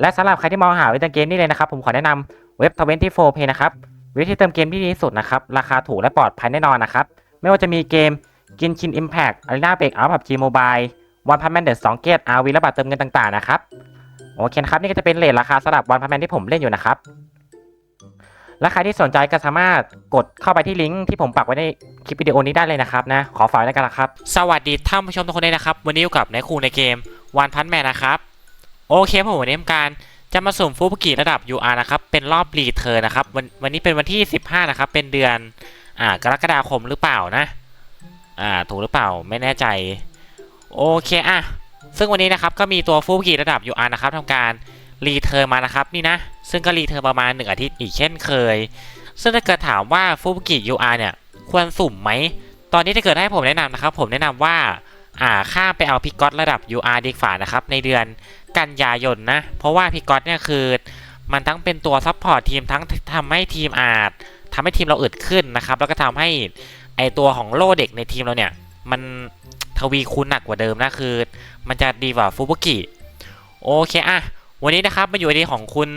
และสำหรับใครที่มองหาเว็บเติมเกมนี่เลยนะครับ ผมขอแนะนำเว็บ 24 Pay นะครับเว็บที่เติมเกมที่ดีที่สุดนะครับ ราคาถูกและปลอดภัยแน่นอนนะครับ ไม่ว่าจะมีเกมกินชิน Impact Arena Break Out PUBG Mobile One Punch Man The Song Gate RV และบัตรเติมเงินต่างๆนะครับโอเคนะครับนี่ก็จะเป็นเลทราคาสำหรับ One Punch Man ที่ผมเล่นอยู่นะครับและใครที่สนใจก็สามารถกดเข้าไปที่ลิงก์ที่ผมปักไว้ในคลิปวิดีโอนี้ได้เลยนะครับนะขอฝากไว้ด้วยกันนะครับ สวัสดีท่านผู้ชมทุกคนด้วยนะครับ วันนี้อยู่กับนายครูในเกม One Punch Man นะครับ โอเคผมวันนี้ทำการจะมาสุ่มฟูบุกิระดับ UR นะครับ เป็นรอบรีเทิร์นนะครับ วันวันนี้เป็นวันที่ 15 นะครับ เป็นเดือนอ่ากรกฎาคมหรือเปล่านะ อ่าถูกหรือเปล่าไม่แน่ใจ โอเคอะซึ่งวันนี้นะครับก็มีตัวฟูบุกิระดับ UR นะครับทำการรีเทิร์นมานะครับนี่นะ ซึ่งก็รีเทิร์นประมาณ 1 อาทิตย์อีกเช่นเคย ซึ่งถ้าเกิดถามว่าฟูบุกิ UR เนี่ยควรสุ่มไหม ตอนนี้ถ้าเกิดให้ผมแนะนำนะครับ ผมแนะนำว่าอ่าข้ามไปเอาพิกอตระดับ UR ดีกว่านะครับในเดือน กันยายนนะ เพราะว่าพิกอตเนี่ยคือ มันทั้งเป็นตัวซัพพอร์ตทีมทั้งทำให้ทีมอาจทำให้ทีมเราอึดขึ้นนะครับ แล้วก็ทำให้ไอตัวของโลเด็กในทีมเราเนี่ย มันทวีคูณหนักกว่าเดิมนะคือ มันจะดีกว่าฟูบุกิโอเคอะวันนี้นะครับมาอยู่ในของคุณ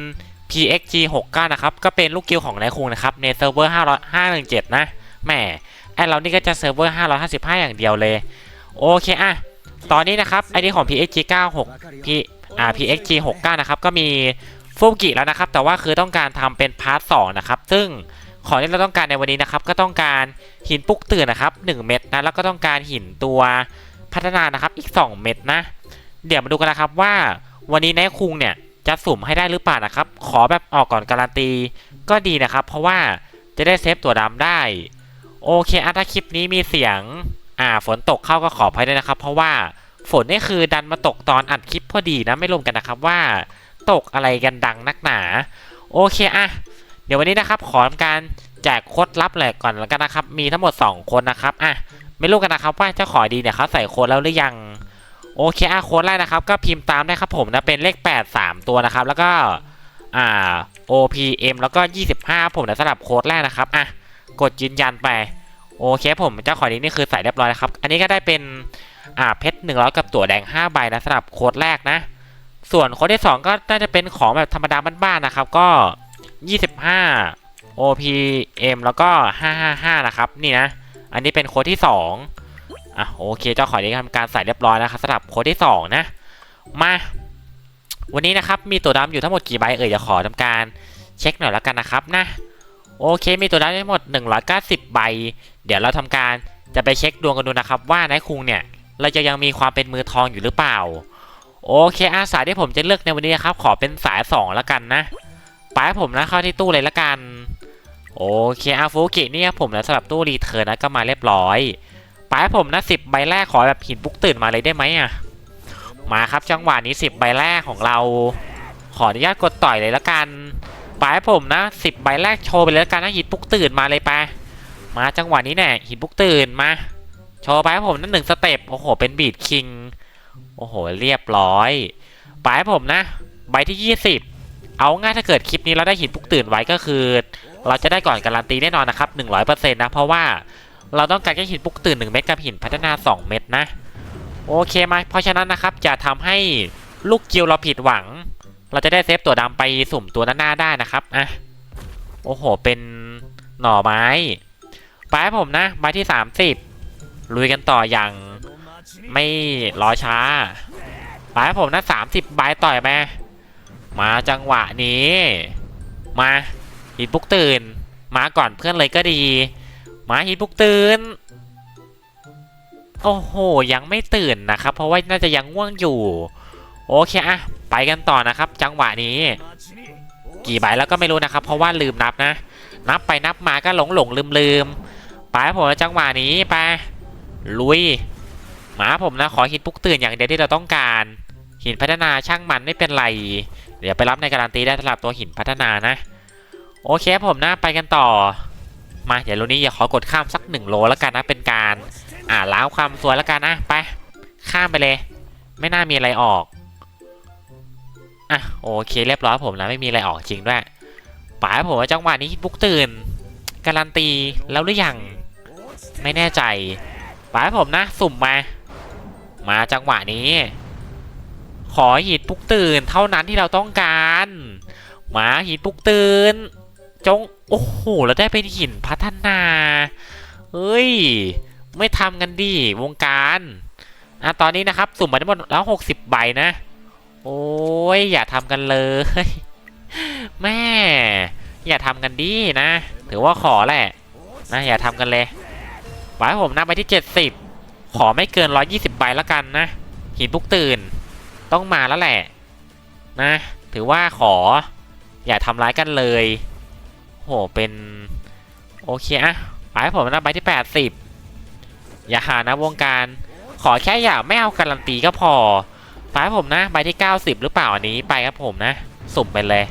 PXG 69นะครับ ก็เป็นลูกกิลของนายคุงนะครับ ในเซิร์ฟเวอร์5 517 นะแหมไอเรานี่ก็จะเซิร์ฟเวอร์555 อย่างเดียวเลย โอเคอะตอนนี้นะครับไอดีของ PXG 96 P อ่า PXG 69 นะครับก็มีฟูกิแล้วนะครับ แต่ว่าคือต้องการทำเป็นพาร์ท2นะครับซึ่งของที่เราต้องการในวันนี้นะครับ ก็ต้องการหินปุกตื่นนะครับ 1 เม็ดนะแล้วก็ต้องการหินตัวพัฒนานะครับอีก 2 เม็ดนะ เดี๋ยวมาดูกันนะครับว่าวันนี้นายคุงเนี่ยจะสุ่มให้ได้หรือเปล่านะครับ ขอแบบออกก่อนการันตี ก็ดีนะครับ เพราะว่าจะได้เซฟตัวดำได้ โอเคอะถ้าคลิปนี้มีเสียงอ่าฝนตกเข้าก็ขออภัยด้วยนะครับ เพราะว่า ฝนนี่คือดันมาตกตอนอัดคลิปพอดีนะไม่รวมกันนะครับว่า ตกอะไรกันดังนักหนา โอเคอะเดี๋ยววันนี้นะครับขอทำการแจกโค้ดลับเลยก่อนแล้วกันนะครับ มีทั้งหมด 2 คนนะครับอะไม่รู้กันนะครับว่าเจ้าขอดีเนี่ยเขาใส่โค้ดแล้วหรือยังโอเคอะโค้ดแรกนะครับ ก็พิมพ์ตามได้ครับผมนะเป็นเลข 8 3 ตัวนะครับ แล้วก็อ่า OPM แล้วก็ 25 ผมนะสำหรับโค้ดแรกนะครับอะกดยืนยันไปโอเคผมเจ้าขอนี้นี่คือใส่เรียบร้อยนะครับ อันนี้ก็ได้เป็น อ่าเพชรหนึ่งร้อยกับตั๋วแดง5ใบนะสำหรับโค้ดแรกนะ ส่วนโค้ดที่2ก็น่าจะเป็นของแบบธรรมดาบ้านๆนะครับ ก็25 OPM แล้วก็ 555 นะครับ นี่นะ อันนี้เป็นโค้ดที่ 2อะโอเค เจ้าขอนี้ทำการใส่เรียบร้อยนะครับสำหรับโค้ดที่ 2 นะ มา วันนี้นะครับ มีตัวดำอยู่ทั้งหมดกี่ใบเอ่ยจะขอทำการเช็คหน่อยแล้วกันนะครับนะ โอเค มีตัวดำทั้งหมด 190 ใบ เดี๋ยวเราทำการจะไปเช็คดวงกันดูนะครับ ว่านายคุงเนี่ย เราจะยังมีความเป็นมือทองอยู่หรือเปล่า โอเคอาสายที่ผมจะเลือกในวันนี้นะครับ ขอเป็นสาย2แล้วกันนะไปให้ผมนะเข้าที่ตู้เลยละกัน โอเคอาฟูกินี่ครับผมนะสำหรับตู้รีเทิร์นนะก็มาเรียบร้อยไปให้ผมนะ10ใบแรกขอแบบหินปุกตื่นมาเลยได้ไหมอะมาครับจังหวะนี้10ใบแรกของเรา ขออนุญาตกดต่อยเลยละกันไปให้ผมนะ10ใบแรกโชว์ไปเลยละกันนะหินปุกตื่นมาเลยไปมาจังหวะนี้แน่หินปุกตื่นมา ชว์ไปให้ผมนั่นหนึ่งสเต็ปโอ้โห เป็นบีดคิง โอ้โห เรียบร้อย ไปให้ผมนะ ใบที่ 20 เอาง่ายถ้าเกิดคลิปนี้เราได้หินปุกตื่นไว้ก็คือ เราจะได้ก่อนการันตีแน่นอนนะครับ 100%นะ เพราะว่าเราต้องการแค่หินปุกตื่น 1 เม็ดกับหินพัฒนา 2 เม็ดนะ โอเคมาเพราะฉะนั้นนะครับจะทำให้ลูกกิลเราผิดหวัง เราจะได้เซฟตัวดำไปสุ่มตัวหน้าๆได้นะครับอะโอ้โห เป็นหน่อไม้ ไปให้ผมนะใบที่ 30 ลุยกันต่ออย่างไม่รอช้าไปให้ผมนะ30ใบต่อยไปมาจังหวะนี้ มาหินปลุกตื่น มาก่อนเพื่อนเลยก็ดี มาหินปลุกตื่น โอ้โห ยังไม่ตื่นนะครับ เพราะว่าน่าจะยังง่วงอยู่ โอเคอะไปกันต่อนะครับ จังหวะนี้ กี่ใบแล้วก็ไม่รู้นะครับ เพราะว่าลืมนับนะ นับไปนับมาก็หลงหลงลืมลืมไปผมจังหวะนี้ไป ลุยหมาผมนะ ขอหินปลุกตื่นอย่างเดียวที่เราต้องการ หินพัฒนาช่างมันไม่เป็นไร เดี๋ยวไปรับในการันตีได้สำหรับตัวหินพัฒนานะ โอเคผมนะไปกันต่อ มาเดี๋ยวโลนี้อย่าขอกดข้ามสักหนึ่งโลแล้วกันนะเป็นการ อ่าล้างความสวยแล้วกันนะไป ข้ามไปเลย ไม่น่ามีอะไรออกอะโอเคเรียบร้อยผมนะไม่มีอะไรออกจริงด้วยป๋าผมว่าจังหวะนี้บุกตื่น การันตีแล้วหรือยังไม่แน่ใจ ป๋าผมนะ สุ่มมา มาจังหวะนี้ ขอหิดปุกตื่นเท่านั้นที่เราต้องกาหมาหินปุกตื่นจง โอ้โห แล้วได้เป็นหินพัฒนาเฮ้ย ไม่ทำกันดิวงการอะตอนนี้นะครับ สุ่มไปทั้งหมดแล้ว60ใบนะ โอ้ย อย่าทำกันเลย แม่ อย่าทำกันดินะ ถือว่าขอแหละนะอย่าทำกันเลย ไว้ผมนับไปที่ 70 ขอไม่เกิน 120 ใบแล้วกันนะ หินปุกตื่น ต้องมาแล้วแหละ นะ ถือว่าขอ อย่าทำร้ายกันเลย โห เป็น โอเคอะไปผมนับใบที่ 80 อย่าหานะวงการ ขอแค่อย่าไม่เอาการันตีก็พอไปผมนะใบที่ 90 หรือเปล่าอันนี้ไปครับผมนะ สุ่มไปเลย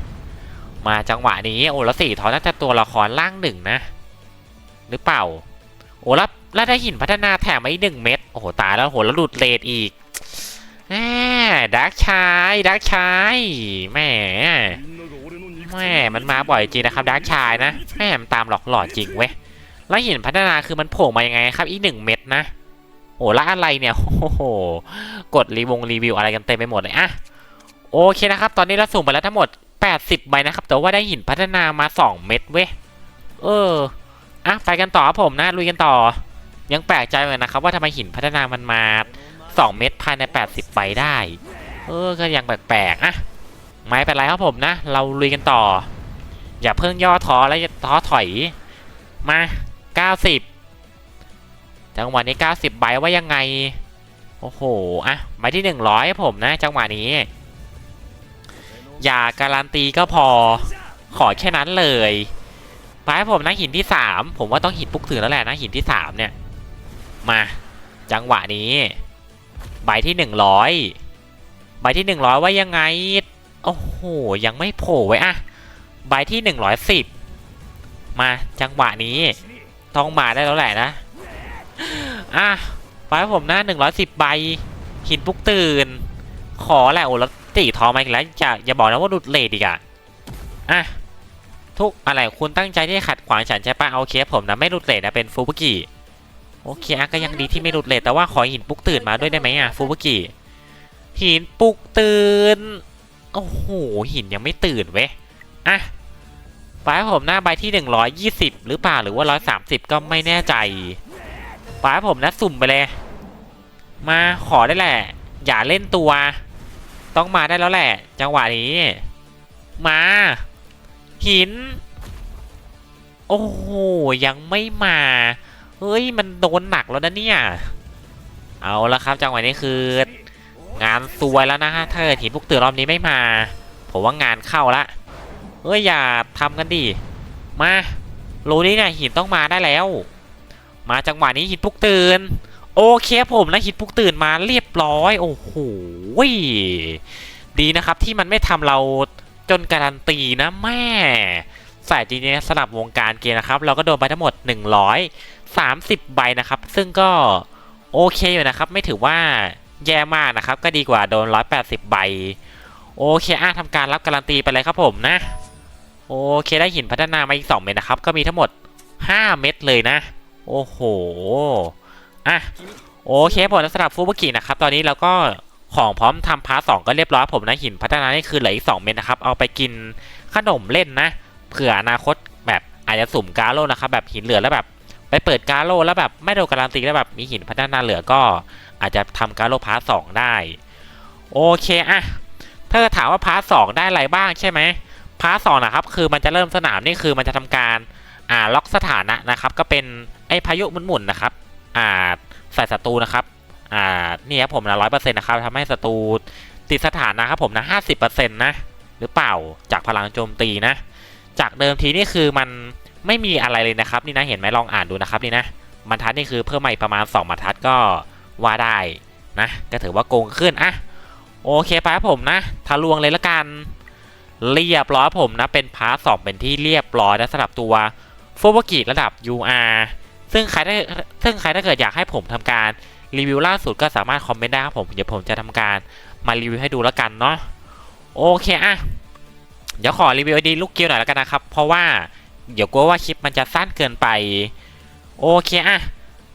มาจังหวะนี้ โอ้ล้วสี่ทอน่าจะตัวละครล่างหนึ่งนะ หรือเปล่า โอ้แล้วแล้วได้หินพัฒนาแถมมาอีกหนึ่งเม็ดโอ้โหตายแล้วโหแล้วหลุดเลดอีกแหมดักชายดักชายแหมแม่มันมาบ่อยจริงนะครับดาร์กชายนะแม่มันตามหลอกหลอนจริงเว้ยแล้วหินพัฒนาคือมันโผล่มายังไงครับอีกหนึ่งเม็ดนะโอ้แล้วอะไรเนี่ยโอ้โหกดรีวงรีวิวอะไรกันเต็มไปหมดเลยอะโอเคนะครับ ตอนนี้เราสุ่มไปแล้วทั้งหมด 80ใบนะครับ แต่ว่าได้หินพัฒนามา 2 เม็ดเว้ยเออ อะไปกันต่อครับผมนะลุยกันต่อ ยังแปลกใจเหมือนนะครับ ว่าทำไมหินพัฒนามันมา 2 เม็ดภายใน 80ใบได้ เออก็ยังแปลกๆอะไม่เป็นไรครับผมนะ เราลุยกันต่อ อย่าเพิ่งย่อท้อและท้อถอยมา 90 จังหวะนี้ 90 ใบว่ายังไง โอ้โห อะใบที่ 100ครับผมนะ จังหวะนี้ อย่าการันตีก็พอ ขอแค่นั้นเลย ไปให้ผมนะหินที่3ผมว่าต้องหินปุกถือแล้วแหละนะหินที่3เนี่ย มา จังหวะนี้ใบที่100ใบที่100ว่ายังไง โอ้โห ยังไม่โผล่ไว้อะใบที่110มาจังหวะนี้ต้องมาได้แล้วแหละนะอะไปให้ผมนะ110ใบหินปลุกตื่น ขอแหละโอ้แล้วตีทองมาอีกแล้วอย่าอย่าบอกนะว่าหลุดเลทอีกอะอะ ทุกอะไรคุณตั้งใจที่จะขัดขวางฉันใช่ปะโอาเคสผมนะไม่หลุดเลทนะเป็นฟูบุกิโอเคอะก็ยังดีที่ไม่หลุดเลทแต่ว่าขอหินปลุกตื่นมาด้วยได้ไหมอะฟูบุกิหินปลุกตื่นโอ้โหหินยังไม่ตื่นเว้ยอะไปให้ผมหน้าใบที่ 120 หรือเปล่าหรือว่า 130 ก็ไม่แน่ใจไปให้ผมนะสุ่มไปเลย มาขอได้แหละ อย่าเล่นตัว ต้องมาได้แล้วแหละ จังหวะนี้ มา หิน โอ้โห ยังไม่มา เฮ้ย มันโดนหนักแล้วนะเนี่ย เอาละครับ จังหวะนี้คืองานซวยแล้วนะฮะ ถ้าเกิดหินพวกตื่นรอบนี้ไม่มา ผมว่างานเข้าละ เอ้ย อย่าทำกันดิ มาโลนี้เนี่ยหินต้องมาได้แล้ว มาจังหวะนี้หินพวกตื่น โอเคผมนะหินพวกตื่นมาเรียบร้อย โอ้โหดีนะครับที่มันไม่ทำเรา จนการันตีนะแม่สายจริงๆสลับวงการเกมนะครับ เราก็โดนไปทั้งหมด 130 ใบนะครับ ซึ่งก็โอเคอยู่นะครับ ไม่ถือว่าแย่มากนะครับ ก็ดีกว่าโดน 180 ใบ โอเคอะทำการรับการันตีไปเลยครับผมนะ โอเคได้หินพัฒนามาอีก 2 เม็ดนะครับ ก็มีทั้งหมด 5 เม็ดเลยนะ โอ้โห อะ โอเคผมสำหรับฟูบุกินะครับ ตอนนี้เราก็ ของพร้อมทำพาร์ทสองก็เรียบร้อยผมนะหินพัฒนานี่คือเหลืออีก2เม็ดนะครับ เอาไปกินขนมเล่นนะเผื่ออนาคตแบบอาจจะสุ่มกาโลนะครับแบบหินเหลือแล้วแบบ ไปเปิดกาโลแล้วแบบไม่โดนการันตีแล้วแบบมีหินพัฒนาเหลือก็อาจจะทำการโลพาร์ทสองได้ โอเคอะถ้าถามว่าพาร์ทสองได้อะไรบ้างใช่ไหมพาร์ทสองนะครับคือมันจะเริ่มสนามนี่คือมันจะทำการอ่าล็อกสถานะนะครับ ก็เป็นไอพายุหมุนๆนะครับอ่าใส่ศัตรูนะครับ อ่านี่ครับผมนะร้อยเปอร์เซ็นต์นะครับทำให้ศัตรูติดสถานะครับผมนะห้าสิบเปอร์เซ็นต์นะ หรือเปล่าจากพลังโจมตีนะ จากเดิมทีนี่คือมันไม่มีอะไรเลยนะครับนี่นะเห็นไหมลองอ่านดูนะครับนี่นะบรรทัดนี่คือเพิ่มมาอีกประมาณ2บรรทัดก็ว่าได้นะก็ถือว่าโกงขึ้นอะโอเคไปครับผมนะทะลวงเลยละกันเรียบร้อยผมนะเป็นพาร์ทสองเป็นที่เรียบร้อยนะสำหรับตัวโฟบกิระดับ UR ซึ่งใครได้ซึ่งใครถ้าเกิดอยากให้ผมทำการ รีวิวล่าสุดก็สามารถคอมเมนต์ได้ครับผมเดี๋ยวผมจะทำการมารีวิวให้ดูแล้วกันเนาะโอเคอะเดี๋ยวขอรีวิวไอดีลูกเกียวหน่อยแล้วกันนะครับ เพราะว่าเดี๋ยวกลัวว่าคลิปมันจะสั้นเกินไปโอเคอะ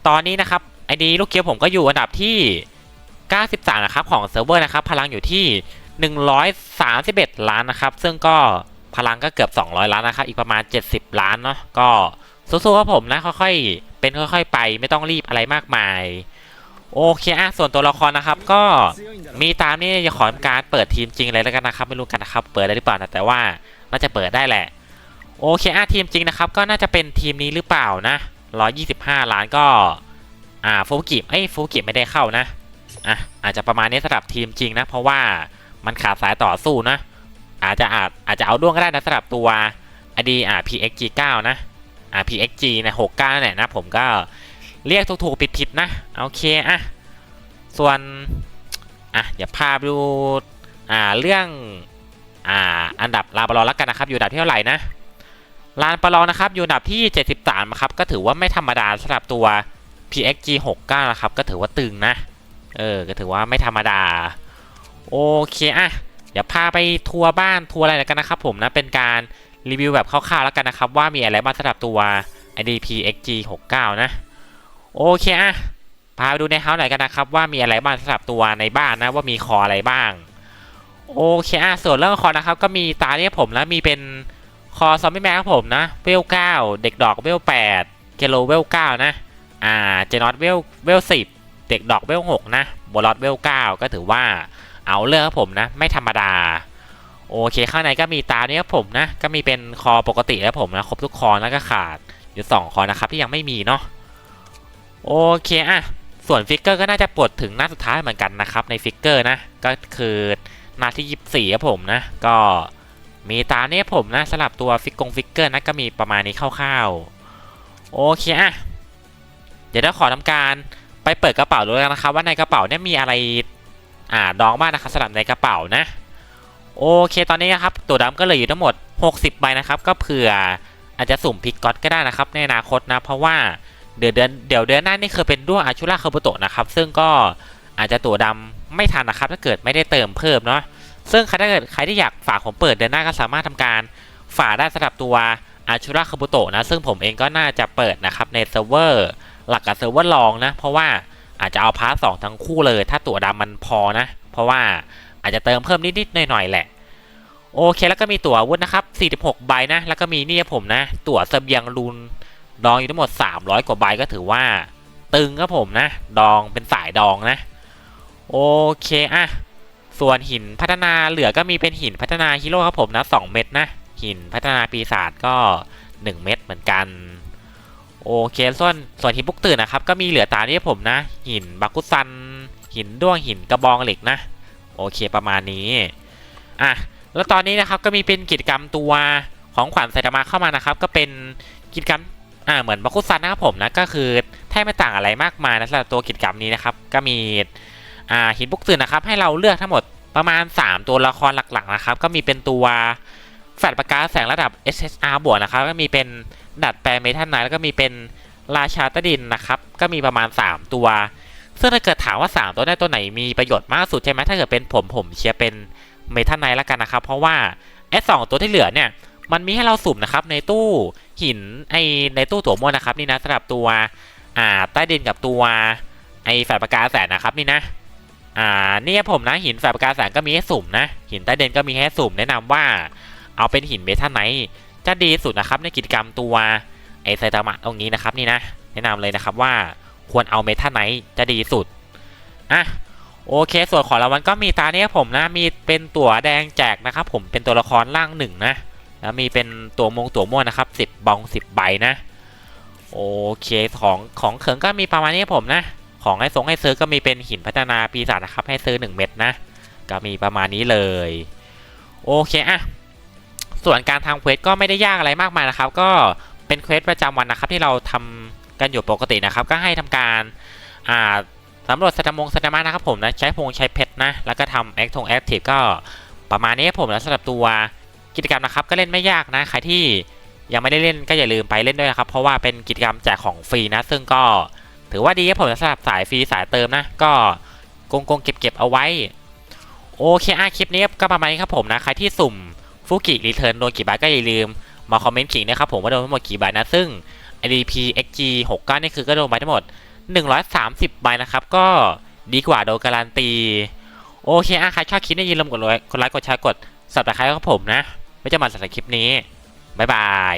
ตอนนี้นะครับไอดีลูกเกียวผมก็อยู่อันดับที่ 93 นะครับของเซิร์ฟเวอร์นะครับ พลังอยู่ที่ 131 ล้านนะครับ ซึ่งก็พลังก็เกือบ 200 ล้านนะครับ อีกประมาณ 70 ล้านเนาะก็สู้ๆครับผมนะค่อยๆเป็นค่อย ๆ ไปไม่ต้องรีบอะไรมากมาย โอเคอะส่วนตัวละครนะครับ ก็มีตามนี่จะขอทำการเปิดทีมจริงเลยแล้วกันนะครับ ไม่รู้กันนะครับ เปิดได้หรือเปล่านะแต่ว่าน่าจะเปิดได้แหละ โอเคอะทีมจริงนะครับ ก็น่าจะเป็นทีมนี้หรือเปล่านะ125 ล้านก็อ่าฟูกิเอ้ยฟูกิไม่ได้เข้านะอะอาจจะประมาณนี้สำหรับทีมจริงนะ เพราะว่ามันขาดสายต่อสู้นะ อาจจะอาจอาจจะเอาด้วงก็ได้นะสำหรับตัวอดีอ่า PXG 9นะอ่า PXG นะ69เนี่ยนะผมก็ เรียกถูกๆผิดๆนะ โอเคอะส่วน อะอย่าพาไปดู อ่า เรื่อง อ่า อันดับลาบอลแล้วกันนะครับ อยู่อันดับที่เท่าไหร่นะลานปลอนะครับ อยู่อันดับที่ 73ครับ ก็ถือว่าไม่ธรรมดาสำหรับตัว PXG 69นะครับ ก็ถือว่าตึงนะ เออ ก็ถือว่าไม่ธรรมดา โอเคอะเดี๋ยวพาไปทัวร์บ้านทัวร์อะไรแล้วกันนะครับผมนะ เป็นการรีวิวแบบคร่าวๆแล้วกันนะครับ ว่ามีอะไรบ้างสำหรับตัว IDP XG 69นะ โอเคอะพาไปดูในเฮาส์หน่อยกันนะครับ ว่ามีอะไรบ้างสำหรับตัวในบ้านนะว่ามีคออะไรบ้าง โอเคอะส่วนเรื่องคอนะครับ ก็มีตาเนี่ยผมแล้วมีเป็นคอซอมบี้แมนครับผมนะเวล9เด็กดอกเวล8เกโลเวล9นะ อ่าเจนอตเวลเวล10เด็กดอกเวล6นะบอลอดเวล9ก็ถือว่าเอาเรื่องครับผมนะ ไม่ธรรมดา โอเคข้างในก็มีตาเนี่ยครับผมนะ ก็มีเป็นคอปกติแล้วผมนะครบทุกคอแล้วก็ขาดอยู่สองคอนะครับที่ยังไม่มีเนาะ โอเคอะส่วนฟิกเกอร์ก็น่าจะปลดถึงหน้าสุดท้ายเหมือนกันนะครับในฟิกเกอร์นะ ก็คือหน้าที่ 24ครับผมนะ ก็มีตาเนี่ยผมนะสลับตัวฟิกกงฟิกเกอร์นะก็มีประมาณนี้คร่าวๆโอเคอะเดี๋ยวเราขอทำการไปเปิดกระเป๋าดูแล้วนะครับว่าในกระเป๋าเนี่ยมีอะไรอ่าดองมากนะครับสำหรับในกระเป๋านะโอเคตอนนี้นะครับตัวดำก็เหลยอยู่ทั้งหมด 60ใบนะครับก็เผื่ออาจจะสุ่มพิกก๊อตก็ได้นะครับในอนาคตนะเพราะว่า เดือนเดือนเดี๋ยวเดือนหน้านี่คือเป็นด้วงอาชูราคาบุโตะนะครับ ซึ่งก็อาจจะตัวดำไม่ทันนะครับ ถ้าเกิดไม่ได้เติมเพิ่มเนาะซึ่งใครถ้าเกิดใครที่อยากฝากผมเปิดเดือนหน้าก็สามารถทำการฝากได้สำหรับตัวอาชูราคาบุโตะนะซึ่งผมเองก็น่าจะเปิดนะครับในเซิร์ฟเวอร์หลักกับเซิร์ฟเวอร์รองนะ เพราะว่าอาจจะเอาพาร์ทสองทั้งคู่เลย ถ้าตั๋วดำมันพอนะ เพราะว่าอาจจะเติมเพิ่มนิดๆหน่อยๆแหละ โอเคแล้วก็มีตั๋วอาวุธนะครับ 46 ใบนะ แล้วก็มีนี่ผมนะ ตั๋วเสบียงรูน ดองอยู่ทั้งหมด 300 กว่าใบก็ถือว่า ตึงครับผมนะ ดองเป็นสายดองนะ โอเคอะส่วนหินพัฒนาเหลือก็มีเป็นหินพัฒนาฮีโร่ครับผมนะ 2 เม็ดนะ หินพัฒนาปีศาจก็ 1 เม็ดเหมือนกัน โอเคส่วนส่วนหินปุกตื่นนะครับ ก็มีเหลือตามนี้ผมนะ หินบาคุซัน หินด้วงหินกระบองเหล็กนะ โอเคประมาณนี้อะแล้วตอนนี้นะครับก็มีเป็นกิจกรรมตัวของขวัญไซตามะเข้ามานะครับ ก็เป็นกิจกรรม อ่าเหมือนบาคุซันนะครับผมนะก็คือแทบไม่ต่างอะไรมากมายนะสำหรับตัวกิจกรรมนี้นะครับก็มีอ่าหินปุกตื่นนะครับให้เราเลือกทั้งหมดประมาณ 3 ตัวละครหลักๆนะครับก็มีเป็นตัวแฟลชประกายแสงระดับ SSR บวกนะครับก็มีเป็นดัดแปลงเมทัลไนท์แล้วก็มีเป็นราชาตดินนะครับก็มีประมาณ 3 ตัว ซึ่งถ้าเกิดถามว่า 3 ตัวได้ตัวไหนมีประโยชน์มากสุดใช่ไหมถ้าเกิดเป็นผมผมเชียร์เป็นเมทัลไนท์แล้วกันนะครับเพราะว่าไอ้สองตัวที่เหลือเนี่ย มันมีให้เราสุ่มนะครับในตู้หินไอในตู้ตั๋วมวนนะครับนี่นะสำหรับตัวอ่าใต้ดินกับตัวไอแฝดประกาแสนนะครับนี่นะอ่านี่ผมนะหินแฝดประกาแสนก็มีให้สุ่มนะหินใต้ดินก็มีให้สุ่มแนะนำว่าเอาเป็นหินเมทัลไนท์จะดีสุดนะครับในกิจกรรมตัวไอไซตามะตรงนี้นะครับนี่นะแนะนำเลยนะครับว่าควรเอาเมทัลไนท์จะดีสุดอะโอเค ส่วนของรางวัลก็มีตาเนี้ยผมนะ มีเป็นตั๋วแดงแจกนะครับผมเป็นตัวละครล่างหนึ่งนะ แล้วมีเป็นตัวมงตัวม่วนนะครับสิบบองสิบใบนะ โอเคของของเขิงก็มีประมาณนี้ผมนะ ของให้สงให้ซื้อก็มีเป็นหินพัฒนาปีศาจนะครับ ให้ซื้อ 1 เม็ดนะ ก็มีประมาณนี้เลย โอเคอะส่วนการทำเควสก็ไม่ได้ยากอะไรมากมายนะครับ ก็เป็นเควสประจำวันนะครับ ที่เราทำกันอยู่ปกตินะครับ ก็ให้ทำการอ่าสำรวจสตมงสตมานะครับผมนะใช้พงใช้เพชรนะ แล้วก็ทำแอคทงแอคทีฟก็ประมาณนี้ครับผมแล้วสำหรับตัว กิจกรรมนะครับก็เล่นไม่ยากนะใครที่ยังไม่ได้เล่นก็อย่าลืมไปเล่นด้วยนะครับ เพราะว่าเป็นกิจกรรมแจกของฟรีนะ ซึ่งก็ถือว่าดีครับผมสำหรับสายฟรีสายเติมนะ ก็โกงโกงเก็บเก็บเอาไว้ โอเคอะคลิปนี้ก็ประมาณนี้ครับผมนะ ใครที่สุ่มฟูกิรีเทิร์นโดนกี่บาทก็อย่าลืมมาคอมเมนต์ขิงนะครับผมว่าโดนทั้งหมดกี่บาทนะ ซึ่ง IDP XG 69นี่คือก็โดนไปทั้งหมด 130ใบนะครับ ก็ดีกว่าโดนการันตี โอเคอะใครชอบคลิปนี้อย่าลืมกดไลค์กดไลค์กดแชร์กดสับตะไคร้กับผมนะ ไม่จะมาสำหรับคลิปนี้บ๊ายบาย